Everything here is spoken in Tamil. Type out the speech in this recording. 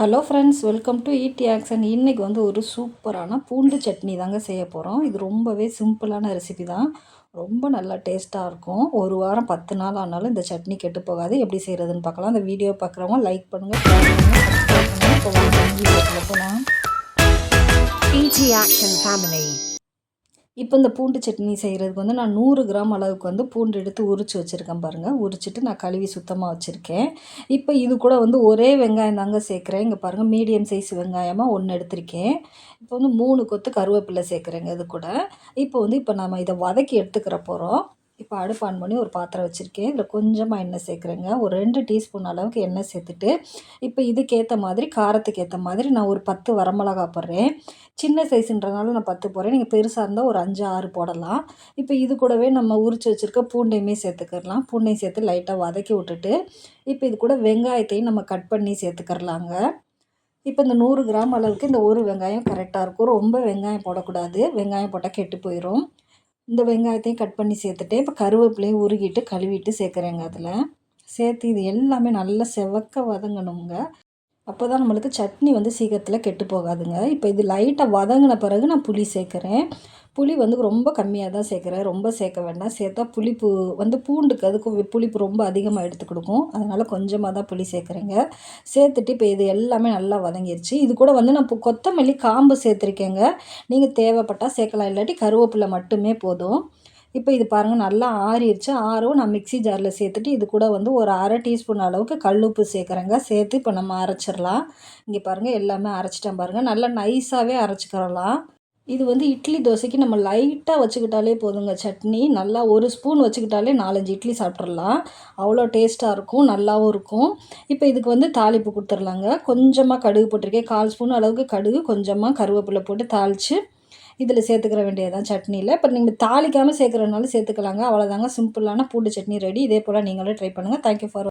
Hello friends welcome to Eetti action இன்றைக்கி வந்து ஒரு சூப்பரான பூண்டு சட்னி தாங்க செய்ய போகிறோம் இது ரொம்பவே சிம்பிளான ரெசிபி தான். ரொம்ப நல்லா டேஸ்ட்டாக இருக்கும். ஒரு வாரம் பத்து நாள் ஆனாலும் இந்த சட்னி கெட்டு போகாது. எப்படி செய்கிறதுன்னு பார்க்கலாம். அந்த வீடியோ பார்க்குறவங்க லைக் பண்ணுங்கள் ஷேர் பண்ணுங்கள் ஃபேமிலி இப்போ இந்த பூண்டு சட்னி செய்கிறதுக்கு வந்து நான் நூறு கிராம் அளவுக்கு வந்து பூண்டு எடுத்து உரித்து வச்சுருக்கேன் பாருங்கள் உரிச்சிட்டு நான் கழுவி சுத்தமாக வச்சுருக்கேன். இப்போ இது கூட வந்து ஒரே வெங்காயம் தாங்க சேர்க்குறேன். இங்கே பாருங்கள் மீடியம் சைஸ் வெங்காயமாக ஒன்று எடுத்திருக்கேன். இப்போ வந்து மூணு கொத்து கருவேப்பிலை சேர்க்குறேங்க இது கூட. இப்போ வந்து இப்போ நம்ம இதை வதக்கி எடுத்துக்கிற போகிறோம் இப்போ அடுப்பு ஆன் பண்ணி ஒரு பாத்திரம் வச்சுருக்கேன். இதில் கொஞ்சமாக எண்ணெய் சேர்க்குறேங்க. ஒரு ரெண்டு டீஸ்பூன் அளவுக்கு எண்ணெய் சேர்த்துட்டு இப்போ இதுக்கேற்ற மாதிரி காரத்துக்கு ஏற்ற மாதிரி நான் ஒரு பத்து வரமிளகா போடுறேன். சின்ன சைஸுன்றனால நான் பத்து போடுறேன். நீங்கள் பெருசாக இருந்தால் ஒரு அஞ்சு ஆறு போடலாம். இப்போ இது கூடவே நம்ம உரிச்சு வச்சுருக்க பூண்டையுமே சேர்த்துக்கிறலாம். பூண்டையும் சேர்த்து லைட்டாக வதக்கி விட்டுட்டு இப்போ இது கூட வெங்காயத்தையும் நம்ம கட் பண்ணி சேர்த்துக்கிறலாங்க. இப்போ இந்த நூறு கிராம் அளவுக்கு இந்த ஒரு வெங்காயம் கரெக்டாக இருக்கும். ரொம்ப வெங்காயம் போடக்கூடாது. வெங்காயம் போட்டால் கெட்டு போயிடும் இந்த வெங்காயத்தையும் கட் பண்ணி சேர்த்துட்டு இப்போ கருவேப்பிலையும் உருகிட்டு கழுவிட்டு சேர்க்குறேங்க அதில். சேர்த்து இது எல்லாமே நல்லா செவக்க வதங்கணுங்க. அப்போ தான் நம்மளுக்கு சட்னி வந்து சீக்கிரத்தில் கெட்டு போகாதுங்க. இப்போ இது லைட்டாக வதங்கின பிறகு நான் புளி சேர்க்குறேன். புளி வந்து ரொம்ப கம்மியாக தான் சேர்க்குறேன். ரொம்ப சேர்க்க வேண்டாம். சேர்த்தா புளிப்பு வந்து பூண்டுக்கு அதுக்கு புளிப்பு ரொம்ப அதிகமாக எடுத்து கொடுக்கும். அதனால் கொஞ்சமாக தான் புளி சேர்க்குறேங்க. சேர்த்துட்டு இப்போ இது எல்லாமே நல்லா வதங்கிருச்சு. இது கூட வந்து நான் இப்போ கொத்தமல்லி காம்பு சேர்த்துருக்கேங்க. நீங்கள் தேவைப்பட்டால் சேர்க்கலாம். இல்லாட்டி கருவேப்பிலை மட்டுமே போதும். இப்போ இது பாருங்கள் நல்லா ஆறிடுச்சு ஆறவும் நான் மிக்சி ஜாரில் சேர்த்துட்டு இது கூட வந்து ஒரு அரை டீஸ்பூன் அளவுக்கு கல்லுப்பு சேர்க்குறேங்க. சேர்த்து இப்போ நம்ம அரைச்சிடலாம். இங்கே பாருங்கள் எல்லாமே அரைச்சிட்டேன் பாருங்கள் நல்லா நைஸாகவே அரைச்சிக்கிறலாம். இது வந்து இட்லி தோசைக்கு நம்ம லைட்டாக வச்சுக்கிட்டாலே போதுங்க. சட்னி நல்லா ஒரு ஸ்பூன் வச்சுக்கிட்டாலே நாலஞ்சு இட்லி சாப்பிட்றலாம் அவ்வளோ டேஸ்ட்டாக இருக்கும் நல்லாவும் இருக்கும். இப்போ இதுக்கு வந்து தாளிப்பு கொடுத்துர்லாங்க கொஞ்சமாக கடுகு போட்டிருக்கேன். கால் ஸ்பூன் அளவுக்கு கடுகு கொஞ்சமாக கருவேப்பிலை போட்டு தாளித்து இதில் சேர்த்துக்கிற வேண்டியதான் சட்னியில். இப்போ நீங்கள் தாளிக்காமல் சேர்க்குறதுனால சேர்த்துக்கலாங்க. அவ்வளோதாங்க சிம்பிளான பூண்டு சட்னி ரெடி இதே போல் நீங்களும் ட்ரை பண்ணுங்கள் தேங்க்யூ ஃபார்